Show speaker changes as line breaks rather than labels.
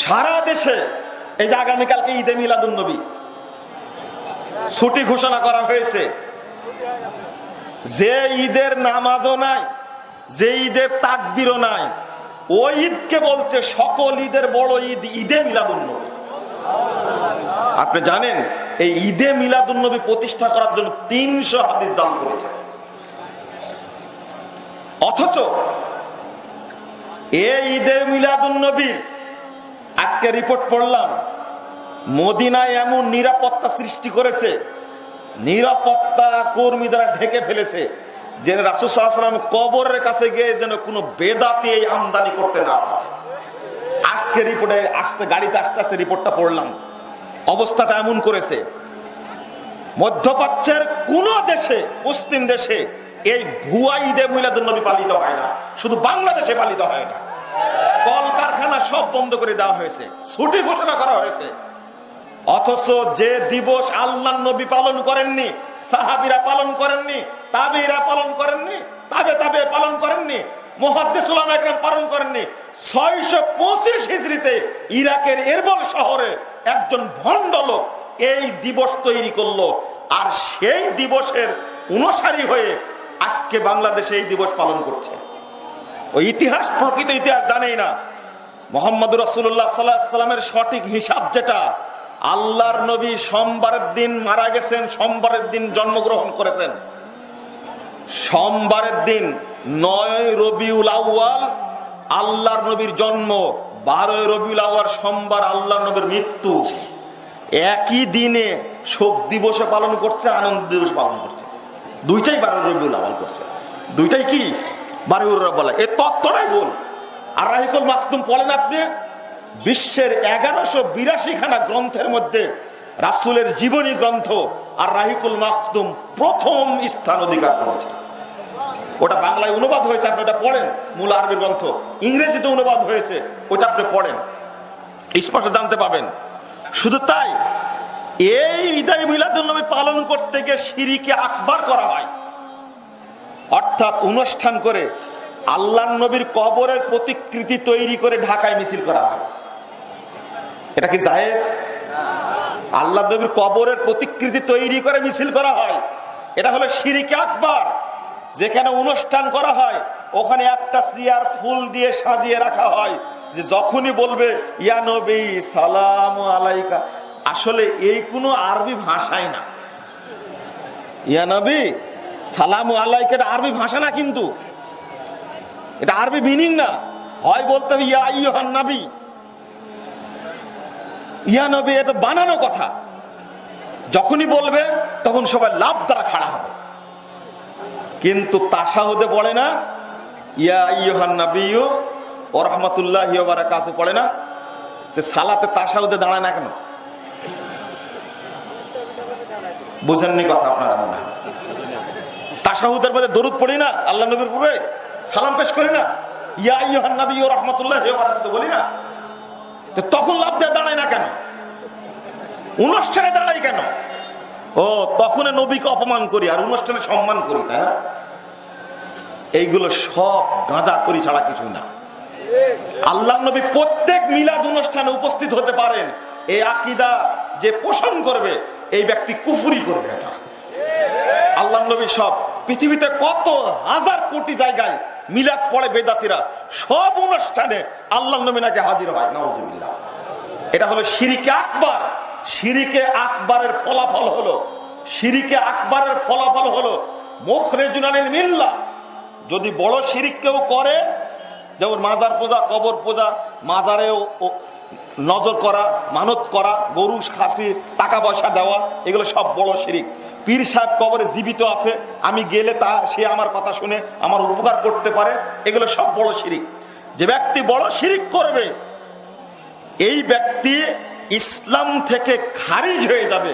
সারা দেশে এই যে আগামীকালকে ঈদে মিলাদুন নবী। ছুটি ঘোষণা করা হয়েছে। যে ঈদের নামাজও নাই, যে ঈদের তাকবিরও নাই ওই ঈদকে বলছে সকল ঈদের বড় ঈদ ঈদে মিলাদুন নবী। আপনি জানেন, এই ঈদে মিলাদুন নবী প্রতিষ্ঠা করার জন্য তিনশো হাদিস জাল করেছে। অথচ এই ঈদে মিলাদুন নবী আজকে রিপোর্ট পড়লাম, মদিনায় এমন নিরাপত্তা সৃষ্টি করেছে, নিরাপত্তা কর্মী দ্বারা ঢেকে ফেলেছে যে রাসুসাল্লাম কবরের কাছে গিয়ে যেন কোনো বেদাতি এই আমদানি করতে না আজকে রিপোর্টে আসতে, গাড়িতে আস্তে আস্তে রিপোর্টটা পড়লাম, অবস্থাটা এমন করেছে, মধ্যপ্রাচ্যের কোন দেশে, মুসলিম দেশে এই ভুয়া ঈদে মিলাদুল নবী পালিত হয় না, শুধু বাংলাদেশে পালিত হয় না। সব বন্ধ করে দেওয়া হয়েছে। ছুটি ঘোষণা করা হয়েছে। অথচ যে দিবস আল্লাহ নবী পালন করেননি, সাহাবিরা পালন করেননি তাবিরা পালন করেননি, তাবে তাবে পালন করেননি পঁচিশ ইরাকের এরবল শহরে একজন এই দিবস তৈরি করল। আর সেই দিবসের অনুসারী হয়ে আজকে বাংলাদেশে এই দিবস পালন করছে। ইতিহাস প্রকৃত ইতিহাস জানেই না। মোহাম্মদ রসুল্লাহ সাল্লামের সঠিক হিসাব যেটা, আল্লাহর নবী সোমবারের দিন মারা গেছেন, সোমবারের দিন জন্মগ্রহণ করেছেন। সোমবারের দিন নয় রবিউল আউয়াল আল্লাহর নবীর জন্ম, বারোই রবিউল আউয়াল সোমবার আল্লাহ নবীর মৃত্যু। একই দিনে শোক দিবসে পালন করছে, আনন্দ দিবস পালন করছে। দুইটাই বারো রবিউল আউয়াল করছে। দুইটাই কি? বারুর বলে এ তত্ত্বটাই বল আর রাহিকুল মাকতুম বলেন আপনি? বিশ্বের এগারোশো বিরাশি খানা গ্রন্থের মধ্যে রাসুলের জীবনী গ্রন্থ আর রাহিকুল মাকতুম প্রথম স্থান অধিকার করেছে। ওটা বাংলায় অনুবাদ হয়েছে, আপনি ওটা পড়েন, মূল আরবি গ্রন্থ। ইংরেজিতে অনুবাদ হয়েছে ওটা আপনি পড়েন। স্পষ্ট জানতে পাবেন। শুধু তাই, এই ইদাই মিলাদুল নবী পালন করতে গিয়ে সিঁড়িকে আকবার করা হয়। অর্থাৎ অনুষ্ঠান করে আল্লাহ নবীর কবরের প্রতিকৃতি তৈরি করে ঢাকায় মিছিল করা হয়। এটা কি জায়েজ? আল্লাহ নবীর কবরের প্রতিকৃতি তৈরি করে মিছিল করা হয়। এটা হলো শিরিকে আকবর, যেখানে অনুষ্ঠান করা হয়। ওখানে একটা চেয়ার ফুল দিয়ে সাজিয়ে রাখা হয় যে যখনই বলবে, ইয়া নবী, সালাম আলাইকা। আসলে এই কোনো আরবি ভাষাই না। ইয়া নবী, সালাম আলাইকা। আরবি ভাষা না কিন্তু। এটা আরবি মিনিং না। হয় বলতে হবে, ইয়া ইয়হান নবী। ইয়া নবী, এটা বানানো কথা। যখনই বলবে, তখন সবাই লাভ দ্বারা খাড়া হবে। কিন্তু তাসা হতে পড়ে না, ইয়া ইয়হান নবী ও রহমতুল্লাহ বারাকাতু পড়ে না। সালাতে তাসাহুদে দাঁড়ায় না কেন? বুঝেননি কথা আপনারা মনে হয়? তাসাহুদের মধ্যে দরুদ পড়ি না, আল্লাহ নবীর পূর্বে? সালাম পেশ করি না। ইয়া ও রহমতুল্লাহ বলি না? তখন লাভ দাঁড়ায় না কেন? অনুষ্ঠানে দাঁড়াই কেন? ও, তখন নবীকে অপমান করি আর অনুষ্ঠানে সম্মান করি, তাই না? এইগুলো সব গাঁজা করি ছাড়া কিছু না। আল্লাহ নবী প্রত্যেক মিলাদ অনুষ্ঠানে উপস্থিত হতে পারেন। এই আকিদা যে পোষণ করবে, এই ব্যক্তি কুফুরি করবে এটা। আল্লাহ নবী সব পৃথিবীতে কত হাজার কোটি জায়গায় মিলাদ পড়ে বেদাতিরা, সব অনুষ্ঠানে আল্লাহ নবী হাজির হয় নওয়াজুবিল্লাহ এটা হলো শিরিকে আকবর। শিরিকে আকবরের ফলাফল হলো, শিরিকে আকবরের ফলাফল হলো মুখরেজুনানিল মিল্লা। যদি বড় শিরিক কেউ করে, যেমন মাজার পূজা, কবর পূজা, মাজারেও নজর করা, মানত করা, গরু, খাসি, টাকা পয়সা দেওয়া, এগুলো সব বড় শিরিক। পীর সাহেব কবরে জীবিত আছে, আমি গেলে তা সে আমার কথা শুনে আমার উপকার করতে পারে। এগুলো সব বড় শিরিক। যে ব্যক্তি বড় শিরিক করবে, এই ব্যক্তি ইসলাম থেকে খারিজ হয়ে যাবে।